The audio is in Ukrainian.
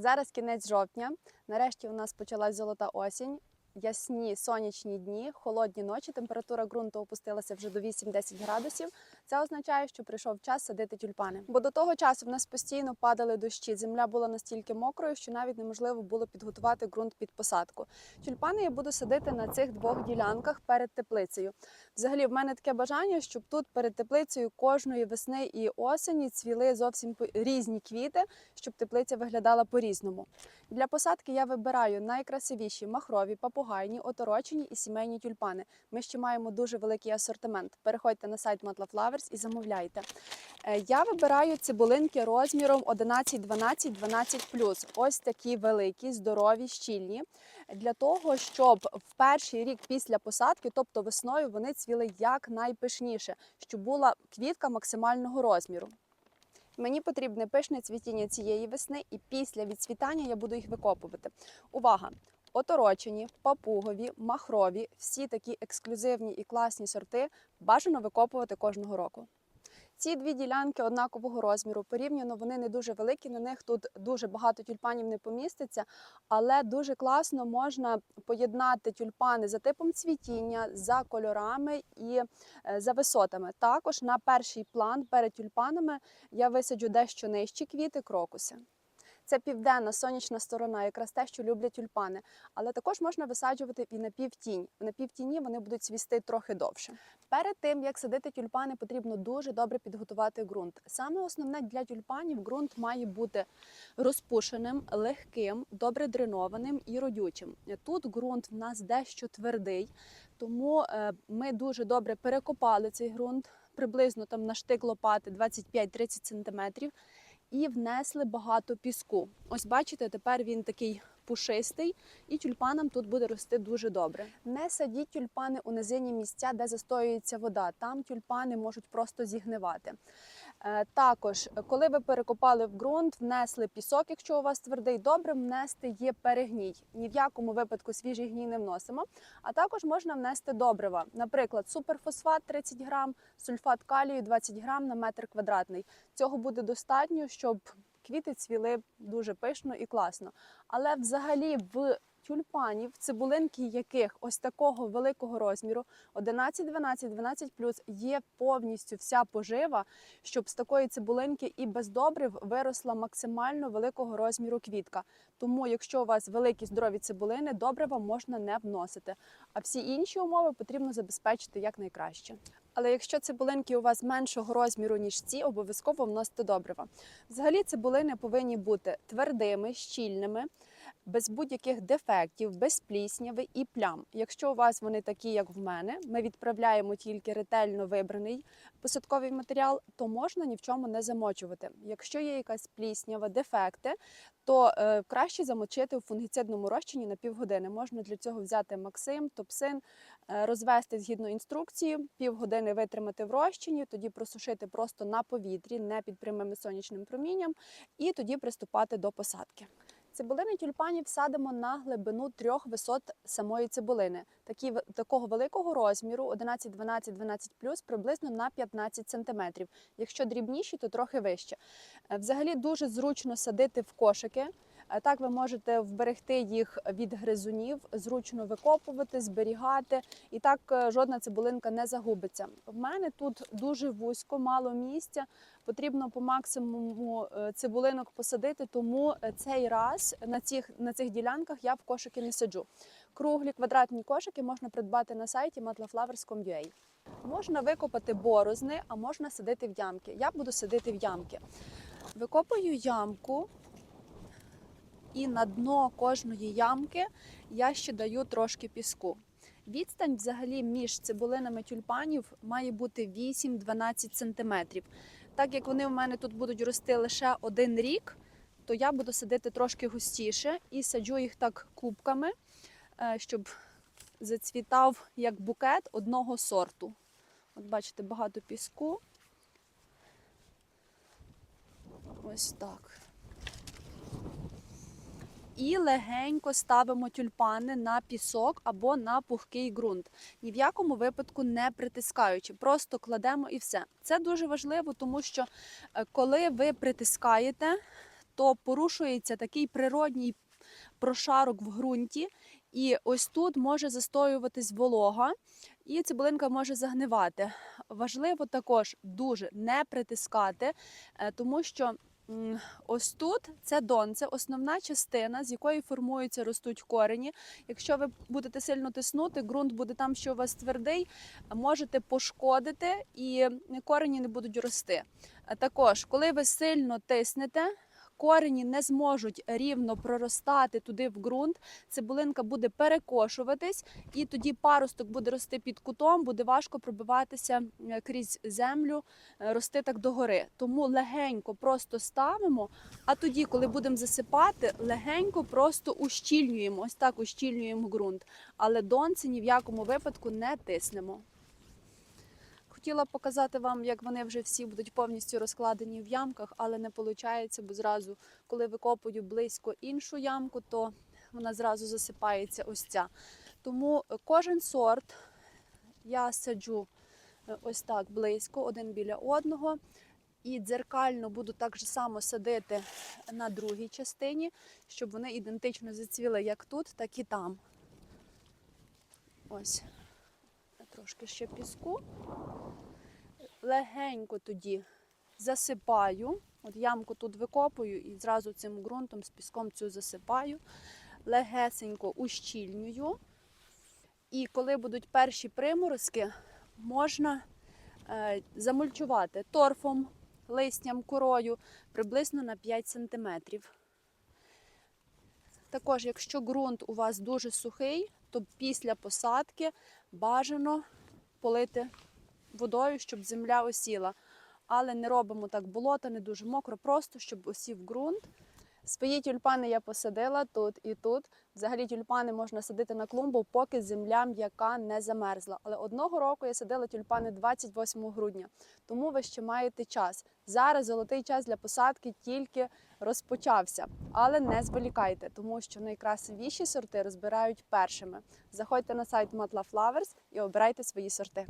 Зараз кінець жовтня. Нарешті у нас почалась золота осінь. Ясні сонячні дні, холодні ночі. Температура ґрунту опустилася вже до 8-10 градусів. Це означає, що прийшов час садити тюльпани. Бо до того часу в нас постійно падали дощі. Земля була настільки мокрою, що навіть неможливо було підготувати ґрунт під посадку. Тюльпани я буду садити на цих двох ділянках перед теплицею. Взагалі, в мене таке бажання, щоб тут перед теплицею кожної весни і осені цвіли зовсім різні квіти, щоб теплиця виглядала по-різному. Для посадки я вибираю найкрасивіші махрові, папугайні, оторочені і сімейні тюльпани. Ми ще маємо дуже великий асортимент. Переходьте на сайт Matla Flowers і замовляйте. Е, Я вибираю цибулинки розміром 11, 12, 12 Ось такі великі, здорові, щільні. Для того, щоб в перший рік після посадки, тобто весною, вони цвіли якнайпишніше, щоб була квітка максимального розміру. Мені потрібне пишне цвітіння цієї весни, і після відцвітання я буду їх викопувати. Увага! Оторочені, папугові, махрові, всі такі ексклюзивні і класні сорти бажано викопувати кожного року. Ці дві ділянки однакового розміру. Порівняно вони не дуже великі. На них тут дуже багато тюльпанів не поміститься, але дуже класно можна поєднати тюльпани за типом цвітіння, за кольорами і е, за висотами. Також на перший план перед тюльпанами я висаджу дещо нижчі квіти крокуси. Це південна сонячна сторона, якраз те, що люблять тюльпани. Але також можна висаджувати і на півтінь. На півтіні вони будуть цвісти трохи довше. Перед тим як садити тюльпани, потрібно дуже добре підготувати ґрунт. Саме основне для тюльпанів ґрунт має бути розпушеним, легким, добре дренованим і родючим. Тут ґрунт в нас дещо твердий, тому е, ми дуже добре перекопали цей ґрунт приблизно там на штик лопати 25-30 см і внесли багато піску. Ось бачите, тепер він такий пушистий, і тюльпанам тут буде рости дуже добре. Не садіть тюльпани у низині місця, де застоюється вода. Там тюльпани можуть просто зігнивати. Е, Також, коли ви перекопали в ґрунт, внесли пісок, якщо у вас твердий, добре внести є перегній. Ні в якому випадку свіжий гній не вносимо. А також можна внести добрива, наприклад, суперфосфат 30 грам, сульфат калію 20 грам на метр квадратний. Цього буде достатньо, щоб квіти цвіли дуже пишно і класно. Але взагалі в тюльпанів, цибулинки яких ось такого великого розміру 11, 12, 12 є повністю вся пожива, щоб з такої цибулинки і без добрив виросла максимально великого розміру квітка. Тому, якщо у вас великі здорові цибулини, добрива можна не вносити. А всі інші умови потрібно забезпечити якнайкраще. Але якщо цибулинки у вас меншого розміру, ніж ці, обов'язково вносите добрива. Взагалі цибулини повинні бути твердими, щільними, без будь-яких дефектів, без плісняви і плям. Якщо у вас вони такі, як в мене, ми відправляємо тільки ретельно вибраний посадковий матеріал, то можна ні в чому не замочувати. Якщо є якась пліснява, дефекти, то е, краще замочити у фунгіцидному розчині на півгодини. Можна для цього взяти Максим, Топсин, е, розвести згідно інструкції, півгодини витримати в розчині, тоді просушити просто на повітрі, не під прямим сонячним промінням, і тоді приступати до посадки. Цибулини тюльпанів садимо на глибину трьох висот самої цибулини. Такі, такого великого розміру 11, 12, 12 приблизно на 15 см. Якщо дрібніші, то трохи вище. Е, Взагалі дуже зручно садити в кошики. Е, Так ви можете вберегти їх від гризунів, зручно викопувати, зберігати, і так е, жодна цибулинка не загубиться. В мене тут дуже вузько, мало місця. Потрібно по максимуму е, цибулинок посадити, тому цей раз на цих, на цих ділянках я в кошики не саджу. Круглі квадратні кошики можна придбати на сайті matlaflowers.com.ua. Можна викопати борозни, а можна садити в ямки. Я буду садити в ямки. Викопую ямку, і на дно кожної ямки я ще даю трошки піску. Відстань взагалі між цибулинами тюльпанів має бути 8-12 см. Так як вони в мене тут будуть рости лише один рік, то я буду садити трошки густіше і саджу їх так кубками, е, щоб зацвітав як букет одного сорту. От бачите, багато піску. Ось так. І легенько ставимо тюльпани на пісок або на пухкий ґрунт. Ні в якому випадку не притискаючи, просто кладемо і все. Це дуже важливо, тому що е, коли ви притискаєте, то порушується такий природній прошарок в ґрунті, і ось тут може застоюватись волога, і цибулинка може загнивати. Важливо також дуже не притискати, е, тому що ось тут це дон, це основна частина, з якої формуються, ростуть корені. Якщо ви будете сильно тиснути, ґрунт буде там, що у вас твердий, можете пошкодити і корені не будуть рости. Також, коли ви сильно тиснете, корені не зможуть рівно проростати туди в ґрунт, цибулинка буде перекошуватись, і тоді паросток буде рости під кутом, буде важко пробиватися крізь землю, е, рости так догори. Тому легенько просто ставимо, а тоді, коли будемо засипати, легенько просто ущільнюємо. Ось так ущільнюємо ґрунт. Але донці ні в якому випадку не тиснемо. Хотіла показати вам, як вони вже всі будуть повністю розкладені в ямках, але не виходить, бо зразу, коли викопую близько іншу ямку, то вона зразу засипається ось ця. Тому кожен сорт я саджу е, ось так близько, один біля одного. І дзеркально буду так же само садити на другій частині, щоб вони ідентично зацвіли як тут, так і там. Ось. Трошки ще піску легенько тоді засипаю. От ямку тут викопую і зразу цим ґрунтом з піском цю засипаю, легесенько ущільнюю. І коли будуть перші приморозки, можна е, замульчувати торфом, листям, корою приблизно на 5 см. Також, якщо ґрунт у вас дуже сухий, то після посадки бажано полити водою, щоб земля осіла. Але не робимо так болота, не дуже мокро, просто щоб осів ґрунт. Свої тюльпани я посадила тут і тут. Взагалі тюльпани можна садити на клумбу, поки земля м'яка не замерзла. Але одного року я садила тюльпани 28 грудня, тому ви ще маєте час. Зараз золотий час для посадки тільки розпочався. Але не зволікайте, тому що найкрасивіші сорти розбирають першими. Заходьте на сайт Matla Flowers і обирайте свої сорти.